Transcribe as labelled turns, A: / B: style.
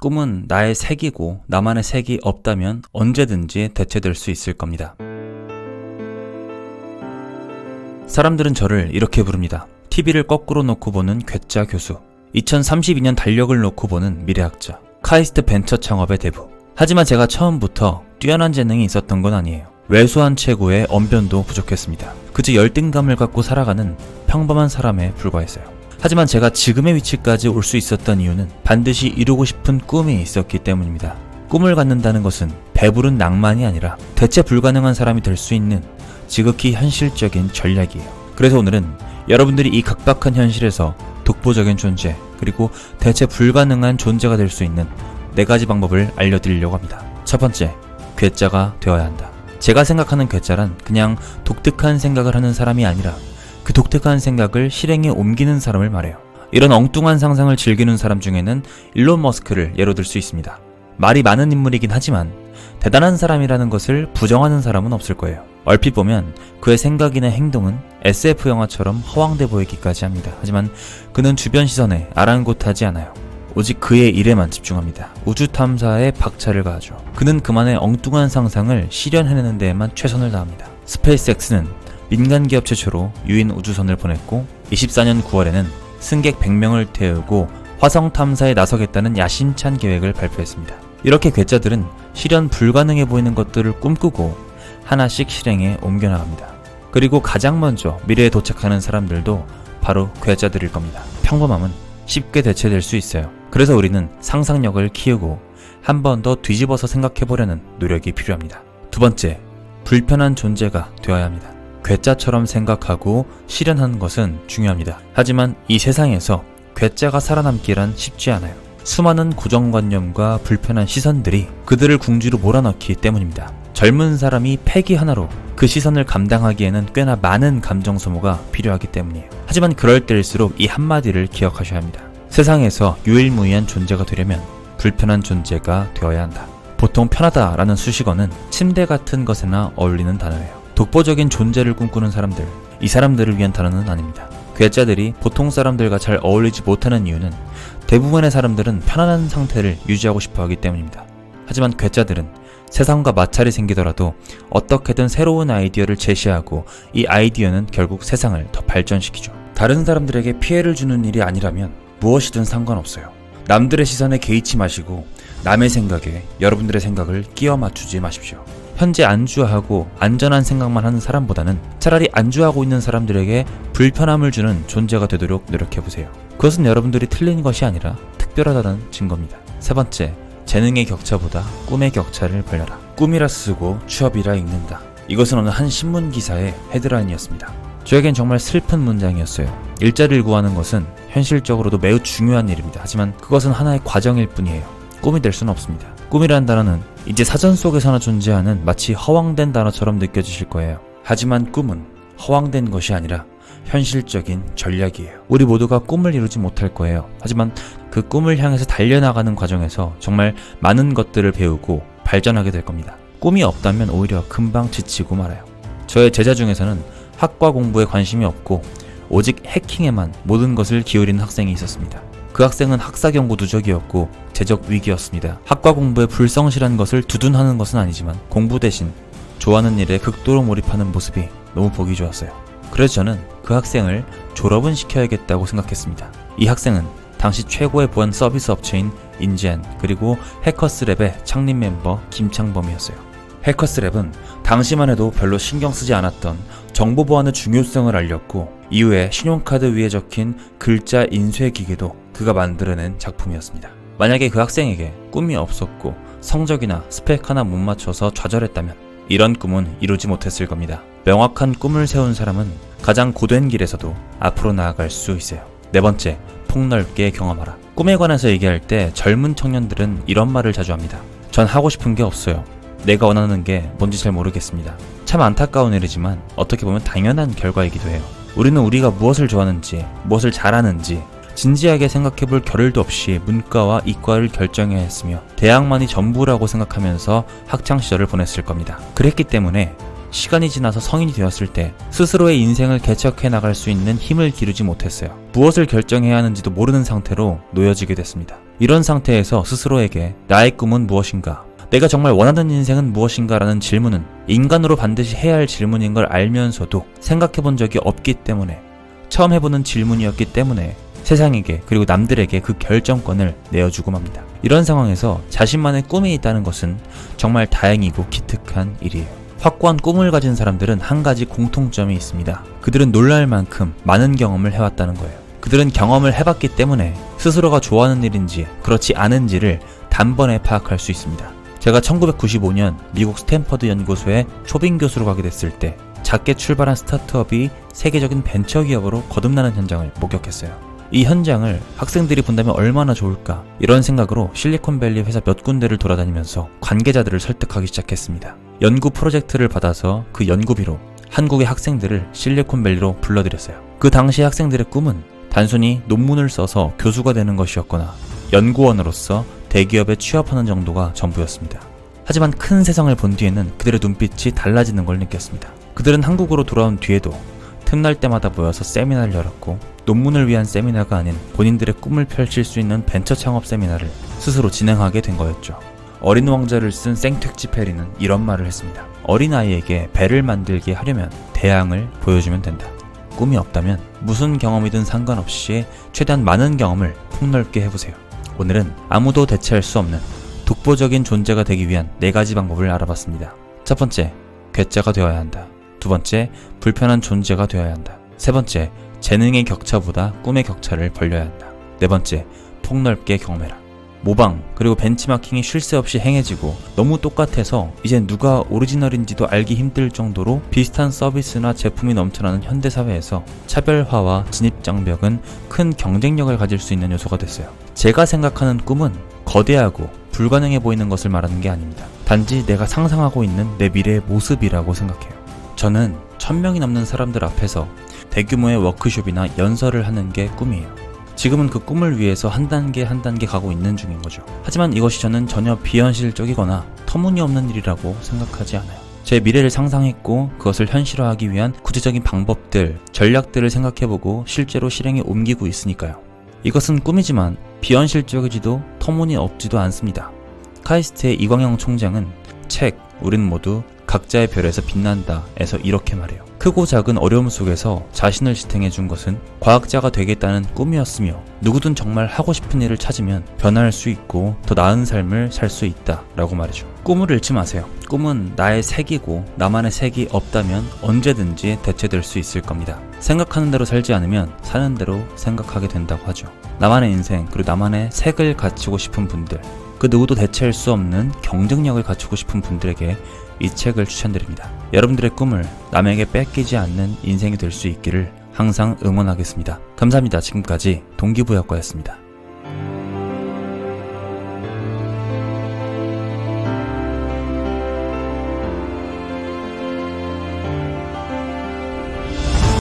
A: 꿈은 나의 색이고 나만의 색이 없다면 언제든지 대체될 수 있을 겁니다. 사람들은 저를 이렇게 부릅니다. TV를 거꾸로 놓고 보는 괴짜 교수. 2032년 달력을 놓고 보는 미래학자. 카이스트 벤처 창업의 대부. 하지만 제가 처음부터 뛰어난 재능이 있었던 건 아니에요. 왜소한 체구에 언변도 부족했습니다. 그저 열등감을 갖고 살아가는 평범한 사람에 불과했어요. 하지만 제가 지금의 위치까지 올 수 있었던 이유는 반드시 이루고 싶은 꿈이 있었기 때문입니다. 꿈을 갖는다는 것은 배부른 낭만이 아니라 대체 불가능한 사람이 될 수 있는 지극히 현실적인 전략이에요. 그래서 오늘은 여러분들이 이 각박한 현실에서 독보적인 존재, 그리고 대체 불가능한 존재가 될 수 있는 네 가지 방법을 알려드리려고 합니다. 첫 번째, 괴짜가 되어야 한다. 제가 생각하는 괴짜란 그냥 독특한 생각을 하는 사람이 아니라 그 독특한 생각을 실행에 옮기는 사람을 말해요. 이런 엉뚱한 상상을 즐기는 사람 중에는 일론 머스크를 예로 들 수 있습니다. 말이 많은 인물이긴 하지만 대단한 사람이라는 것을 부정하는 사람은 없을 거예요. 얼핏 보면 그의 생각이나 행동은 SF 영화처럼 허황돼 보이기까지 합니다. 하지만 그는 주변 시선에 아랑곳하지 않아요. 오직 그의 일에만 집중합니다. 우주 탐사에 박차를 가하죠. 그는 그만의 엉뚱한 상상을 실현해내는 데에만 최선을 다합니다. 스페이스X는 민간 기업 최초로 유인 우주선을 보냈고 24년 9월에는 승객 100명을 태우고 화성 탐사에 나서겠다는 야심찬 계획을 발표했습니다. 이렇게 괴짜들은 실현 불가능해 보이는 것들을 꿈꾸고 하나씩 실행에 옮겨나갑니다. 그리고 가장 먼저 미래에 도착하는 사람들도 바로 괴짜들일 겁니다. 평범함은 쉽게 대체될 수 있어요. 그래서 우리는 상상력을 키우고 한 번 더 뒤집어서 생각해보려는 노력이 필요합니다. 두 번째, 불편한 존재가 되어야 합니다. 괴짜처럼 생각하고 실현하는 것은 중요합니다. 하지만 이 세상에서 괴짜가 살아남기란 쉽지 않아요. 수많은 고정관념과 불편한 시선들이 그들을 궁지로 몰아넣기 때문입니다. 젊은 사람이 패기 하나로 그 시선을 감당하기에는 꽤나 많은 감정 소모가 필요하기 때문이에요. 하지만 그럴 때일수록 이 한마디를 기억하셔야 합니다. 세상에서 유일무이한 존재가 되려면 불편한 존재가 되어야 한다. 보통 편하다라는 수식어는 침대 같은 것에나 어울리는 단어예요. 독보적인 존재를 꿈꾸는 사람들, 이 사람들을 위한 단어는 아닙니다. 괴짜들이 보통 사람들과 잘 어울리지 못하는 이유는 대부분의 사람들은 편안한 상태를 유지하고 싶어 하기 때문입니다. 하지만 괴짜들은 세상과 마찰이 생기더라도 어떻게든 새로운 아이디어를 제시하고 이 아이디어는 결국 세상을 더 발전시키죠. 다른 사람들에게 피해를 주는 일이 아니라면 무엇이든 상관없어요. 남들의 시선에 개의치 마시고 남의 생각에 여러분들의 생각을 끼워 맞추지 마십시오. 현재 안주하고 안전한 생각만 하는 사람보다는 차라리 안주하고 있는 사람들에게 불편함을 주는 존재가 되도록 노력해보세요. 그것은 여러분들이 틀린 것이 아니라 특별하다는 증거입니다. 세 번째, 재능의 격차보다 꿈의 격차를 벌려라. 꿈이라 쓰고 취업이라 읽는다. 이것은 어느 한 신문 기사의 헤드라인이었습니다. 저에겐 정말 슬픈 문장이었어요. 일자리를 구하는 것은 현실적으로도 매우 중요한 일입니다. 하지만 그것은 하나의 과정일 뿐이에요. 꿈이 될 수는 없습니다. 꿈이라는 단어는 이제 사전 속에서나 존재하는 마치 허황된 단어처럼 느껴지실 거예요. 하지만 꿈은 허황된 것이 아니라 현실적인 전략이에요. 우리 모두가 꿈을 이루지 못할 거예요. 하지만 그 꿈을 향해서 달려나가는 과정에서 정말 많은 것들을 배우고 발전하게 될 겁니다. 꿈이 없다면 오히려 금방 지치고 말아요. 저의 제자 중에서는 학과 공부에 관심이 없고 오직 해킹에만 모든 것을 기울이는 학생이 있었습니다. 그 학생은 학사 경고 누적이었고 재적 위기였습니다. 학과 공부에 불성실한 것을 두둔하는 것은 아니지만 공부 대신 좋아하는 일에 극도로 몰입하는 모습이 너무 보기 좋았어요. 그래서 저는 그 학생을 졸업은 시켜야겠다고 생각했습니다. 이 학생은 당시 최고의 보안 서비스 업체인 인젠 그리고 해커스랩의 창립 멤버 김창범이었어요. 해커스랩은 당시만 해도 별로 신경 쓰지 않았던 정보 보안의 중요성을 알렸고 이후에 신용카드 위에 적힌 글자 인쇄 기계도 그가 만들어낸 작품이었습니다. 만약에 그 학생에게 꿈이 없었고 성적이나 스펙 하나 못 맞춰서 좌절했다면 이런 꿈은 이루지 못했을 겁니다. 명확한 꿈을 세운 사람은 가장 고된 길에서도 앞으로 나아갈 수 있어요. 네 번째, 폭넓게 경험하라. 꿈에 관해서 얘기할 때 젊은 청년들은 이런 말을 자주 합니다. 전 하고 싶은 게 없어요. 내가 원하는 게 뭔지 잘 모르겠습니다. 참 안타까운 일이지만 어떻게 보면 당연한 결과이기도 해요. 우리는 우리가 무엇을 좋아하는지, 무엇을 잘하는지 진지하게 생각해 볼 겨를도 없이 문과와 이과를 결정해야 했으며 대학만이 전부라고 생각하면서 학창 시절을 보냈을 겁니다. 그랬기 때문에 시간이 지나서 성인이 되었을 때 스스로의 인생을 개척해 나갈 수 있는 힘을 기르지 못했어요. 무엇을 결정해야 하는지도 모르는 상태로 놓여지게 됐습니다. 이런 상태에서 스스로에게 나의 꿈은 무엇인가? 내가 정말 원하는 인생은 무엇인가 라는 질문은 인간으로 반드시 해야 할 질문인 걸 알면서도 생각해 본 적이 없기 때문에 처음 해보는 질문이었기 때문에 세상에게 그리고 남들에게 그 결정권을 내어주고 맙니다. 이런 상황에서 자신만의 꿈이 있다는 것은 정말 다행이고 기특한 일이에요. 확고한 꿈을 가진 사람들은 한 가지 공통점이 있습니다. 그들은 놀랄 만큼 많은 경험을 해왔다는 거예요. 그들은 경험을 해봤기 때문에 스스로가 좋아하는 일인지 그렇지 않은지를 단번에 파악할 수 있습니다. 제가 1995년 미국 스탠퍼드 연구소에 초빙 교수로 가게 됐을 때 작게 출발한 스타트업이 세계적인 벤처 기업으로 거듭나는 현장을 목격했어요. 이 현장을 학생들이 본다면 얼마나 좋을까 이런 생각으로 실리콘밸리 회사 몇 군데를 돌아다니면서 관계자들을 설득하기 시작했습니다. 연구 프로젝트를 받아서 그 연구비로 한국의 학생들을 실리콘밸리로 불러들였어요. 그 당시 학생들의 꿈은 단순히 논문을 써서 교수가 되는 것이었거나 연구원으로서 대기업에 취업하는 정도가 전부였습니다. 하지만 큰 세상을 본 뒤에는 그들의 눈빛이 달라지는 걸 느꼈습니다. 그들은 한국으로 돌아온 뒤에도 틈날 때마다 모여서 세미나를 열었고 논문을 위한 세미나가 아닌 본인들의 꿈을 펼칠 수 있는 벤처 창업 세미나를 스스로 진행하게 된 거였죠. 어린 왕자를 쓴 생택지 페리는 이런 말을 했습니다. 어린 아이에게 배를 만들게 하려면 대양을 보여주면 된다. 꿈이 없다면 무슨 경험이든 상관없이 최대한 많은 경험을 폭넓게 해보세요. 오늘은 아무도 대체할 수 없는 독보적인 존재가 되기 위한 네 가지 방법을 알아봤습니다. 첫 번째, 괴짜가 되어야 한다. 두 번째, 불편한 존재가 되어야 한다. 세 번째, 재능의 격차보다 꿈의 격차를 벌려야 한다. 네 번째, 폭넓게 경험해라. 모방 그리고 벤치마킹이 쉴 새 없이 행해지고 너무 똑같아서 이제 누가 오리지널인지도 알기 힘들 정도로 비슷한 서비스나 제품이 넘쳐나는 현대 사회에서 차별화와 진입 장벽은 큰 경쟁력을 가질 수 있는 요소가 됐어요. 제가 생각하는 꿈은 거대하고 불가능해 보이는 것을 말하는 게 아닙니다. 단지 내가 상상하고 있는 내 미래의 모습이라고 생각해요. 저는 천명이 넘는 사람들 앞에서 대규모의 워크숍이나 연설을 하는 게 꿈이에요. 지금은 그 꿈을 위해서 한 단계 한 단계 가고 있는 중인 거죠. 하지만 이것이 저는 전혀 비현실적이거나 터무니없는 일이라고 생각하지 않아요. 제 미래를 상상했고 그것을 현실화하기 위한 구체적인 방법들, 전략들을 생각해보고 실제로 실행에 옮기고 있으니까요. 이것은 꿈이지만 비현실적이지도 터무니없지도 않습니다. 카이스트의 이광영 총장은 책 우린 모두 각자의 별에서 빛난다 에서 이렇게 말해요. 크고 작은 어려움 속에서 자신을 지탱해 준 것은 과학자가 되겠다는 꿈이었으며 누구든 정말 하고 싶은 일을 찾으면 변화할 수 있고 더 나은 삶을 살 수 있다 라고 말이죠. 꿈을 잃지 마세요. 꿈은 나의 색이고 나만의 색이 없다면 언제든지 대체될 수 있을 겁니다. 생각하는 대로 살지 않으면 사는 대로 생각하게 된다고 하죠. 나만의 인생 그리고 나만의 색을 갖추고 싶은 분들 그 누구도 대체할 수 없는 경쟁력을 갖추고 싶은 분들에게 이 책을 추천드립니다. 여러분들의 꿈을 남에게 뺏기지 않는 인생이 될 수 있기를 항상 응원하겠습니다. 감사합니다. 지금까지 동기부여과였습니다.